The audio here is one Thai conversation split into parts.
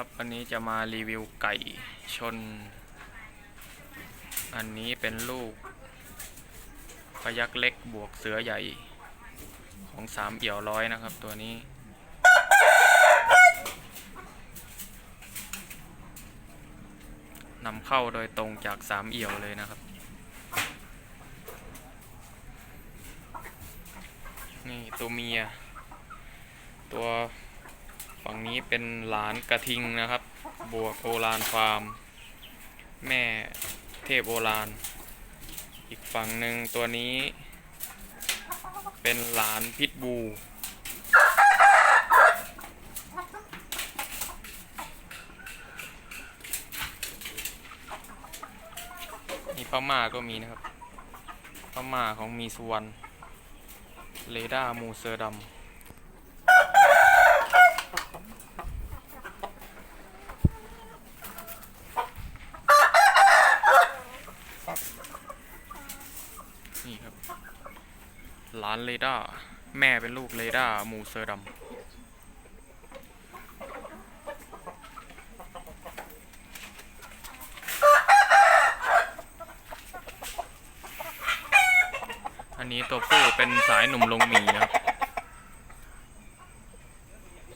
ครับวันนี้จะมารีวิวไก่ชน อันนี้เป็นลูกพยักเล็กบวกเสือใหญ่ ของสามเอี่ยวร้อยนะครับตัวนี้ นำเข้าโดยตรงจากสามเอี่ยวเลยนะครับ นี่ตัวเมีย ตัว ฝั่งนี้เป็นหลานกระทิงนะครับ บวกโอลานฟาร์ม แม่เทพโอลาน อีกฝั่งหนึ่งตัวนี้ เป็นหลานพิทบูมีพม่าก็มีนะครับพม่าของมีสุวรรณเรดามูเซอร์ดำ นี่ครับหลานเรดาร์แม่เป็นลูกเรดาร์มูเซอร์ดำอันนี้ตัวผู้เป็นสายหนุ่มลงหมีนะครับ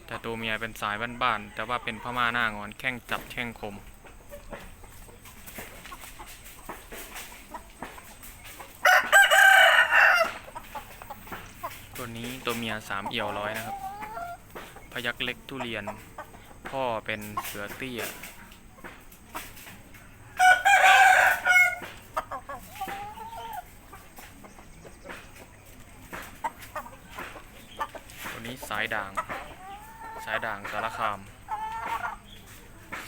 แต่ตัวเมียเป็นสายบ้านๆ แต่ว่าเป็นพม่าหน้างอนแข้งจับแข้งคม ตัวนี้ตัวเมียสามเอี่ยวร้อยนะครับ พยักเล็กทุเรียน พ่อเป็นเสือเตี้ยตัวนี้สายด่าง สายด่างสารคาม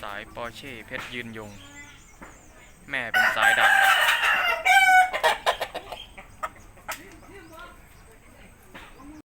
สายปอร์เช่เพชรยืนยง แม่เป็นสายด่าง